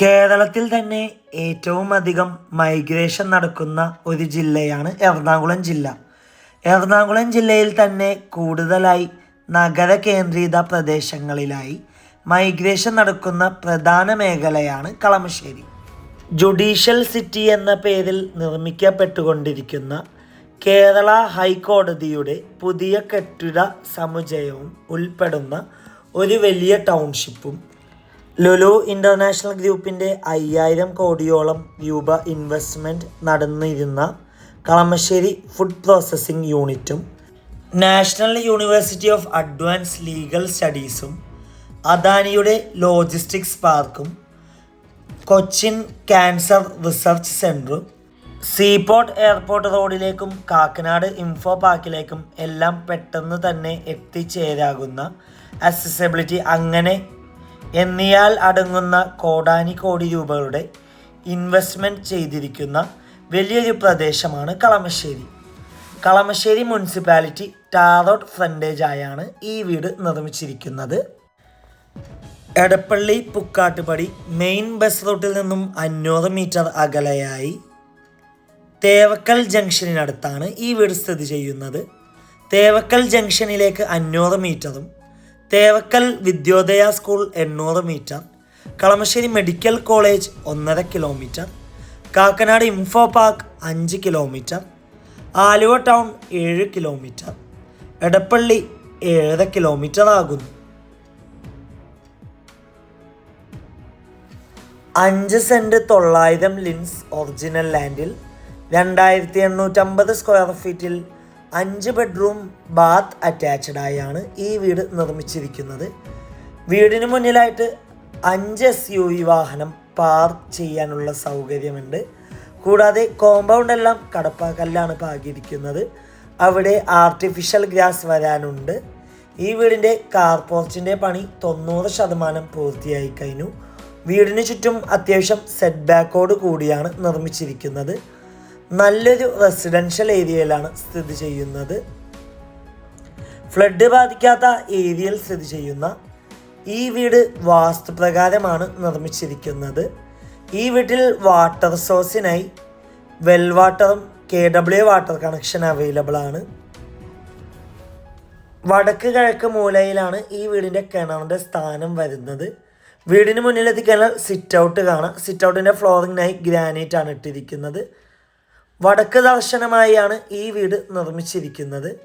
കേരളത്തിൽ തന്നെ ഏറ്റവും അധികം മൈഗ്രേഷൻ നടക്കുന്ന ഒരു ജില്ലയാണ് എറണാകുളം ജില്ല. എറണാകുളം ജില്ലയിൽ തന്നെ കൂടുതലായി നഗര കേന്ദ്രീത പ്രദേശങ്ങളിലായി മൈഗ്രേഷൻ നടക്കുന്ന പ്രധാന മേഖലയാണ് കളമശ്ശേരി. ജുഡീഷ്യൽ സിറ്റി എന്ന പേരിൽ നിർമ്മിക്കപ്പെട്ടുകൊണ്ടിരിക്കുന്ന കേരള ഹൈക്കോടതിയുടെ പുതിയ കെട്ടിട സമുച്ചയവും ഉൾപ്പെടുന്ന ഒരു വലിയ ടൗൺഷിപ്പും ലുലു ഇന്റർനാഷണൽ ഗ്രൂപ്പിന്റെ അയ്യായിരം കോടിയോളം രൂപ ഇൻവെസ്റ്റ്മെന്റ് നടന്നിരുന്ന കളമശ്ശേരി ഫുഡ് പ്രോസസ്സിംഗ് യൂണിറ്റും national university of advance legal സ്റ്റഡീസും അദാനിയുടെ ലോജിസ്റ്റിക്സ് പാർക്കും കൊച്ചിൻ ക്യാൻസർ റിസർച്ച് സെന്ററും സീപോർട്ട് എയർപോർട്ട് റോഡിലേക്കും കാക്കനാട് ഇൻഫോ പാർക്കിലേക്കും എല്ലാം പെട്ടെന്ന് തന്നെ എത്തിച്ചേരാകുന്ന അക്സസിബിലിറ്റി അങ്ങനെ എന്നിയാൽ അടങ്ങുന്ന കോടാനി കോടി രൂപകളുടെ ഇൻവെസ്റ്റ്മെന്റ് ചെയ്തിരിക്കുന്ന വലിയൊരു പ്രദേശമാണ് കളമശ്ശേരി. കളമശ്ശേരി മുനിസിപ്പാലിറ്റി ടാറോട്ട് ഫ്രണ്ടേജ് ആയാണ് ഈ വീട് നിർമ്മിച്ചിരിക്കുന്നത്. എടപ്പള്ളി പുക്കാട്ടുപടി മെയിൻ ബസ് റൂട്ടിൽ നിന്നും അഞ്ഞൂറ് മീറ്റർ അകലെയായി തേവക്കൽ ജംഗ്ഷനിനടുത്താണ് ഈ വീട് സ്ഥിതി ചെയ്യുന്നത്. തേവക്കൽ ജംഗ്ഷനിലേക്ക് അഞ്ഞൂറ് മീറ്ററും തേവക്കൽ വിദ്യോദയ സ്കൂൾ എണ്ണൂറ് മീറ്റർ കളമശ്ശേരി മെഡിക്കൽ കോളേജ് ഒന്നര കിലോമീറ്റർ കാക്കനാട് ഇൻഫോ പാർക്ക് അഞ്ച് കിലോമീറ്റർ ആലുവ ടൗൺ ഏഴ് കിലോമീറ്റർ എടപ്പള്ളി ഏഴര കിലോമീറ്റർ ആകുന്നു. അഞ്ച് സെന്റ് തൊള്ളായിരം ലിൻസ് ഒറിജിനൽ ലാൻഡിൽ രണ്ടായിരത്തി എണ്ണൂറ്റമ്പത് സ്ക്വയർ ഫീറ്റിൽ അഞ്ച് ബെഡ്റൂം ബാത്ത് അറ്റാച്ച്ഡായാണ് ഈ വീട് നിർമ്മിച്ചിരിക്കുന്നത്. വീടിന് മുന്നിലായിട്ട് അഞ്ച് എസ് യു വി വാഹനം പാർക്ക് ചെയ്യാനുള്ള സൗകര്യമുണ്ട്. കൂടാതെ കോമ്പൗണ്ട് എല്ലാം കടപ്പാക്കല്ലാണ് പാകിയിരിക്കുന്നത്. അവിടെ ആർട്ടിഫിഷ്യൽ ഗ്രാസ് വരാനുണ്ട്. ഈ വീടിന്റെ കാർ പണി തൊണ്ണൂറ് ശതമാനം പൂർത്തിയായി കഴിഞ്ഞു. വീടിന് ചുറ്റും അത്യാവശ്യം സെറ്റ് ബാക്കോട് കൂടിയാണ് നിർമ്മിച്ചിരിക്കുന്നത്. നല്ലൊരു റെസിഡൻഷ്യൽ ഏരിയയിലാണ് സ്ഥിതി ചെയ്യുന്നത്. ഫ്ലഡ് ബാധിക്കാത്ത ഏരിയയിൽ സ്ഥിതി ചെയ്യുന്ന ഈ വീട് വാസ്തുപ്രകാരമാണ് നിർമ്മിച്ചിരിക്കുന്നത്. ഈ വീട്ടിൽ വാട്ടർ സോഴ്സിനായി വെൽ വാട്ടറും K W water connection available ആണ്. വടക്ക് കിഴക്ക് മൂലയിലാണ് ഈ വീടിന്റെ കിണറിന്റെ സ്ഥാനം വരുന്നത്. വീടിന് മുന്നിലെത്തി കിണർ സിറ്റ് ഔട്ട് കാണാം സിറ്റ് ഔട്ടിന്റെ ഫ്ലോറിങ്ങിനായി ഗ്രാനൈറ്റ് ആണ് ഇട്ടിരിക്കുന്നത്. വടക്ക് ദർശനമായാണ് ഈ വീട് നിർമ്മിച്ചിരിക്കുന്നത്.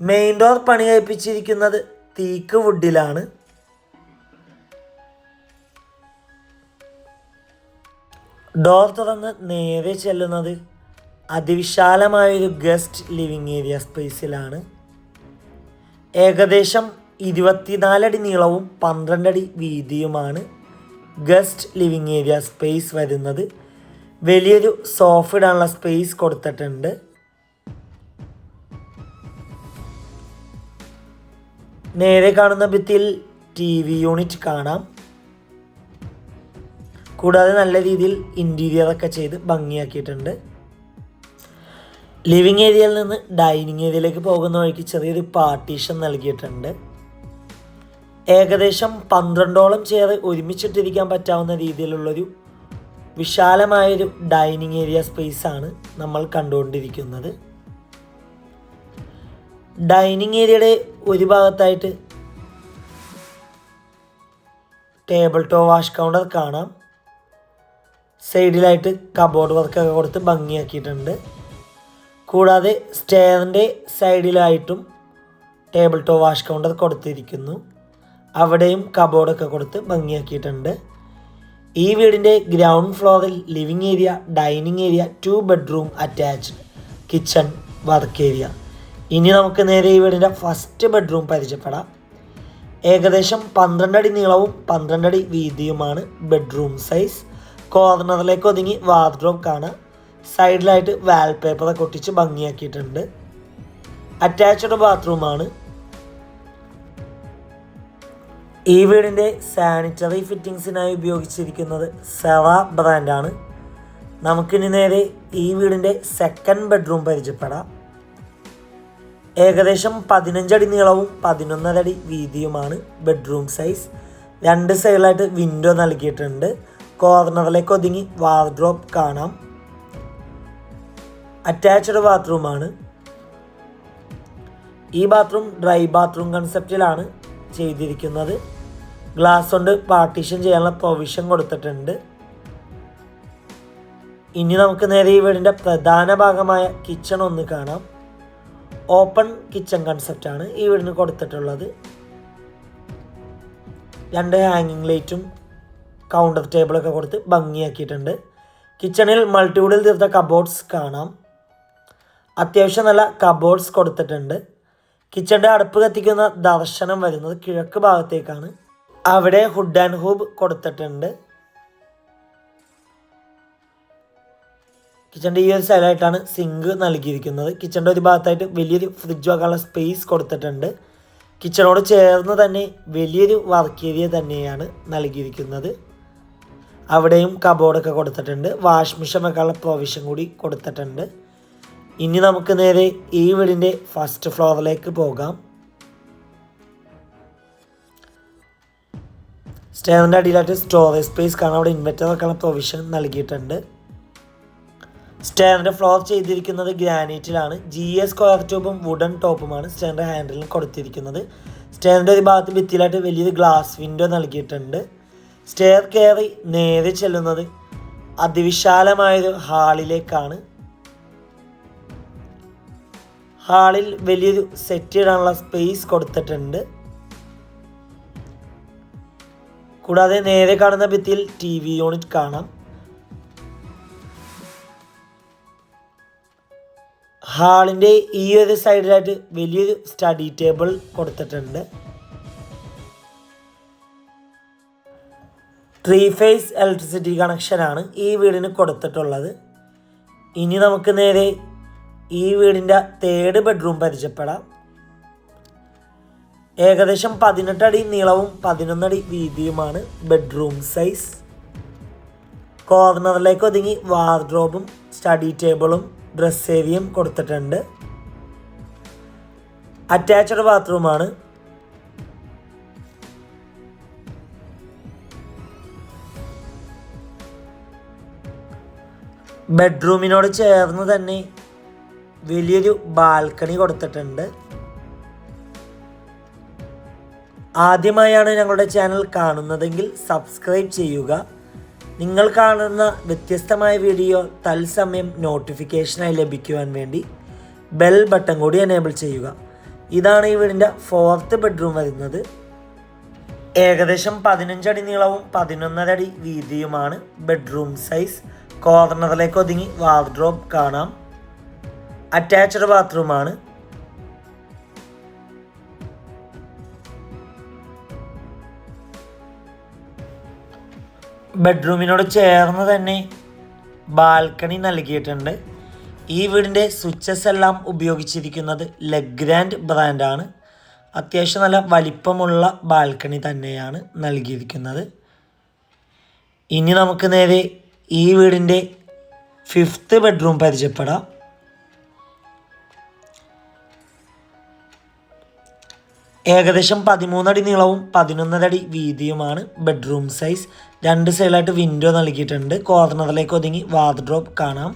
മെയിൻ ഡോർ പണി കഴിപ്പിച്ചിരിക്കുന്നത് തീക്ക് വുഡിലാണ്. ഡോർ തുറന്ന് നേരെ ചെല്ലുന്നത് അതിവിശാലമായൊരു ഗസ്റ്റ് ലിവിങ് ഏരിയ സ്പേസിലാണ്. ഏകദേശം ഇരുപത്തിനാലടി നീളവും പന്ത്രണ്ടടി വീതിയുമാണ് ഗസ്റ്റ് ലിവിങ് ഏരിയ സ്പേസ് വരുന്നത്. വലിയൊരു സോഫ ഇടാനുള്ള സ്പേസ് കൊടുത്തിട്ടുണ്ട്. നേരെ കാണുന്ന ഭിത്തിയിൽ ടി വി യൂണിറ്റ് കാണാം. കൂടാതെ നല്ല രീതിയിൽ ഇന്റീരിയർ ഒക്കെ ചെയ്ത് ഭംഗിയാക്കിയിട്ടുണ്ട്. ലിവിങ് ഏരിയയിൽ നിന്ന് ഡൈനിങ് ഏരിയയിലേക്ക് പോകുന്ന വഴിക്ക് ചെറിയൊരു പാർട്ടീഷൻ നൽകിയിട്ടുണ്ട്. ഏകദേശം പന്ത്രണ്ടോളം ചെയർ ഒരുമിച്ചിട്ടിരിക്കാൻ പറ്റാവുന്ന രീതിയിലുള്ളൊരു വിശാലമായൊരു ഡൈനിങ് ഏരിയ സ്പേസ് ആണ് നമ്മൾ കണ്ടുകൊണ്ടിരിക്കുന്നത്. ഡൈനിങ് ഏരിയയുടെ ഒരു ഭാഗത്തായിട്ട് ടേബിൾ ടോ വാഷ് കൗണ്ടർ കാണാം. സൈഡിലായിട്ട് കബോർഡ് വർക്കൊക്കെ കൊടുത്ത് ഭംഗിയാക്കിയിട്ടുണ്ട്. കൂടാതെ സ്റ്റെയറിന്റെ സൈഡിലായിട്ടും ടേബിൾ ടോ വാഷ് കൗണ്ടർ കൊടുത്തിരിക്കുന്നു. അവിടെയും കബോർഡൊക്കെ കൊടുത്ത് ഭംഗിയാക്കിയിട്ടുണ്ട്. ഈ വീടിന്റെ ഗ്രൗണ്ട് ഫ്ലോറിൽ living area dining area two bedroom attached kitchen work area ഇനി നമുക്ക് നേരെ ഈ വീടിന്റെ ഫസ്റ്റ് ബെഡ്റൂം പരിചയപ്പെടാം. ഏകദേശം പന്ത്രണ്ടടി നീളവും പന്ത്രണ്ടടി വീതിയുമാണ് ബെഡ്റൂം സൈസ് കോർണറിലേക്ക് ഒതുങ്ങി വാർഡ്രോബ് കാണാം. സൈഡിലായിട്ട് വാൽപേപ്പറൊക്കെ ഒട്ടിച്ച് ഭംഗിയാക്കിയിട്ടുണ്ട്. അറ്റാച്ച്ഡ് ബാത്റൂമാണ് ഈ വീടിന്റെ സാനിറ്ററി ഫിറ്റിങ്സിനായി ഉപയോഗിച്ചിരിക്കുന്നത് സെറ ബ്രാൻഡാണ് നമുക്കിനി നേരെ ഈ വീടിന്റെ സെക്കൻഡ് ബെഡ്റൂം പരിചയപ്പെടാം. ഏകദേശം പതിനഞ്ചടി നീളവും പതിനൊന്നരടി വീതിയുമാണ് ബെഡ്റൂം സൈസ് രണ്ട് സൈഡിലായിട്ട് വിൻഡോ നൽകിയിട്ടുണ്ട്. കോർണറിലേക്ക് ഒതുങ്ങി വാർഡ്രോപ്പ് കാണാം. അറ്റാച്ച്ഡ് ബാത്റൂമാണ് ഈ ബാത്റൂം ഡ്രൈ ബാത്റൂം കൺസെപ്റ്റിലാണ് ചെയ്തിരിക്കുന്നത്. ഗ്ലാസ് കൊണ്ട് പാർട്ടീഷൻ ചെയ്യാനുള്ള പ്രൊവിഷൻ കൊടുത്തിട്ടുണ്ട്. ഇനി നമുക്ക് നേരെ ഈ വീടിന്റെ പ്രധാന ഭാഗമായ കിച്ചൺ ഒന്ന് കാണാം. ഓപ്പൺ കിച്ചൺ കൺസെപ്റ്റാണ് ഈ വീടിന് കൊടുത്തിട്ടുള്ളത്. രണ്ട് ഹാങ്ങിങ് ലൈറ്റും കൗണ്ടർ ടേബിളൊക്കെ കൊടുത്ത് ഭംഗിയാക്കിയിട്ടുണ്ട്. കിച്ചണിൽ മൾട്ടിവുഡിൽ തീർത്ത കബോർഡ്സ് കാണാം. അത്യാവശ്യം നല്ല കബോർഡ്സ് കൊടുത്തിട്ടുണ്ട്. കിച്ചണിന്റെ അടുപ്പ് കത്തിക്കുന്ന ദർശനം വരുന്നത് കിഴക്ക് ഭാഗത്തേക്കാണ്. അവിടെ ഹുഡ് ആൻഡ് ഹൂബ് കൊടുത്തിട്ടുണ്ട്. കിച്ചന്റെ ഈ ഒരു സ്ഥലമായിട്ടാണ് സിങ്ക് നൽകിയിരിക്കുന്നത്. കിച്ചന്റെ ഒരു ഭാഗത്തായിട്ട് വലിയൊരു ഫ്രിഡ്ജ് വെക്കാനുള്ള സ്പേസ് കൊടുത്തിട്ടുണ്ട്. കിച്ചണോട് ചേർന്ന് തന്നെ വലിയൊരു വർക്ക് ഏരിയ തന്നെയാണ് നൽകിയിരിക്കുന്നത്. അവിടെയും കബോർഡൊക്കെ കൊടുത്തിട്ടുണ്ട്. വാഷ് മെഷീൻ വെക്കാനുള്ള പ്രൊവിഷൻ കൂടി കൊടുത്തിട്ടുണ്ട്. ഇനി നമുക്ക് നേരെ ഈ വീടിന്റെ ഫസ്റ്റ് ഫ്ലോറിലേക്ക് പോകാം. സ്റ്റേറിന്റെ അടിയിലായിട്ട് സ്റ്റോറേജ് സ്പേസ് കാണാൻ അവിടെ ഇൻവെർട്ടർ പ്രൊവിഷൻ നൽകിയിട്ടുണ്ട്. സ്റ്റേവിന്റെ ഫ്ലോർ ചെയ്തിരിക്കുന്നത് ഗ്രാനൈറ്റിലാണ്. ജി എസ് സ്ക്വയർ ട്യൂബും വുഡൻ ടോപ്പുമാണ് സ്റ്റേവിന്റെ ഹാൻഡിലിന് കൊടുത്തിരിക്കുന്നത്. സ്റ്റേവിന്റെ ഒരു ഭാഗത്ത് ഭിത്തിയിലായിട്ട് വലിയൊരു ഗ്ലാസ് വിൻഡോ നൽകിയിട്ടുണ്ട്. സ്റ്റെയർ കയറി നേരെ ചെല്ലുന്നത് അതിവിശാലമായൊരു ഹാളിലേക്കാണ്. ഹാളിൽ വലിയൊരു സെറ്റ് ഇടാനുള്ള സ്പേസ് കൊടുത്തിട്ടുണ്ട്. കൂടാതെ നേരെ കാണുന്ന ഭിത്തിയിൽ ടി വി യൂണിറ്റ് കാണാം. ഹാളിന്റെ ഈ ഒരു സൈഡിലായിട്ട് വലിയൊരു സ്റ്റഡി ടേബിൾ കൊടുത്തിട്ടുണ്ട്. ത്രീ ഫേസ് ഇലക്ട്രിസിറ്റി കണക്ഷനാണ് ഈ വീടിന് കൊടുത്തിട്ടുള്ളത്. ഇനി നമുക്ക് നേരെ ഈ വീടിന്റെ തേർഡ് ബെഡ്റൂം പരിചയപ്പെടാം. ഏകദേശം പതിനെട്ടടി നീളവും പതിനൊന്നടി വീതിയുമാണ് ബെഡ്റൂം സൈസ് കോർണറിലേക്ക് ഒതുങ്ങി വാർഡ്രോബും സ്റ്റഡി ടേബിളും ഡ്രസ് ഏരിയയും കൊടുത്തിട്ടുണ്ട്. അറ്റാച്ച്ഡ് ബാത്റൂമാണ് ബെഡ്റൂമിനോട് ചേർന്ന് തന്നെ വലിയൊരു ബാൽക്കണി കൊടുത്തിട്ടുണ്ട്. ആദ്യമായാണ് ഞങ്ങളുടെ ചാനൽ കാണുന്നതെങ്കിൽ സബ്സ്ക്രൈബ് ചെയ്യുക. നിങ്ങൾ കാണുന്ന വ്യത്യസ്തമായ വീഡിയോ തത്സമയം നോട്ടിഫിക്കേഷനായി ലഭിക്കുവാൻ വേണ്ടി ബെൽ ബട്ടൺ കൂടി എനേബിൾ ചെയ്യുക. ഇതാണ് ഈ വീടിന്റെ ഫോർത്ത് ബെഡ്റൂം വരുന്നത്. ഏകദേശം പതിനഞ്ചടി നീളവും പതിനൊന്നര അടി വീതിയുമാണ്. ബെഡ്റൂം സൈസ് കോർണറിലേക്ക് ഒതുങ്ങി വാർഡ്രോബ് കാണാം. അറ്റാച്ച്ഡ് ബാത്റൂമാണ് ബെഡ്റൂമിനോട് ചേർന്ന് തന്നെ ബാൽക്കണി നൽകിയിട്ടുണ്ട്. ഈ വീടിന്റെ സ്വിച്ചസ് എല്ലാം ഉപയോഗിച്ചിരിക്കുന്നത് ലെഗ്രാൻഡ് ബ്രാൻഡാണ് അത്യാവശ്യം നല്ല വലിപ്പമുള്ള ബാൽക്കണി തന്നെയാണ് നൽകിയിരിക്കുന്നത്. ഇനി നമുക്ക് നേരെ ഈ വീടിന്റെ ഫിഫ്ത്ത് ബെഡ്റൂം പരിചയപ്പെടാം. ഏകദേശം പതിമൂന്നടി നീളവും പതിനൊന്നരടി വീതിയുമാണ് ബെഡ്റൂം സൈസ് രണ്ട് സൈഡിലായിട്ട് വിൻഡോ നൽകിയിട്ടുണ്ട്. കോർണറിലേക്ക് ഒതുങ്ങി വാർഡ്രോപ്പ് കാണാം.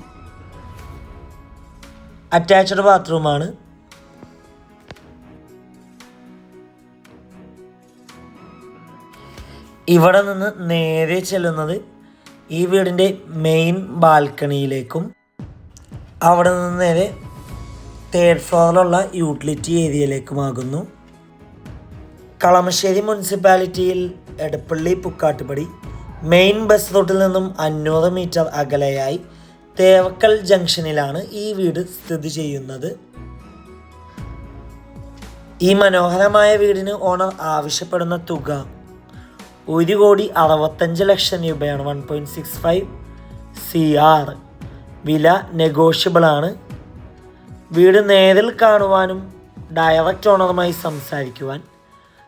അറ്റാച്ച്ഡ് ബാത്റൂമാണ് ഇവിടെ നിന്ന് നേരെ ചെല്ലുന്നത് ഈ വീടിന്റെ മെയിൻ ബാൽക്കണിയിലേക്കും അവിടെ നിന്ന് നേരെ തേർഡ് ഫ്ലോറിലുള്ള യൂട്ടിലിറ്റി ഏരിയയിലേക്കുമാകുന്നു കളമശ്ശേരി മുനിസിപ്പാലിറ്റിയിൽ എടപ്പള്ളി പുക്കാട്ടുപടി മെയിൻ ബസ് റൂട്ടിൽ നിന്നും അഞ്ഞൂറ് മീറ്റർ അകലെയായി തേവക്കൽ ജംഗ്ഷനിലാണ് ഈ വീട് സ്ഥിതി ചെയ്യുന്നത്. ഈ മനോഹരമായ വീടിന് ഓണർ ആവശ്യപ്പെടുന്ന തുക ഒരു കോടി അറുപത്തഞ്ച് ലക്ഷം രൂപയാണ്. One point six five C R വില നെഗോഷ്യബിൾ ആണ്. വീട് നേരിൽ കാണുവാനും ഡയറക്റ്റ് ഓണറുമായി സംസാരിക്കുവാൻ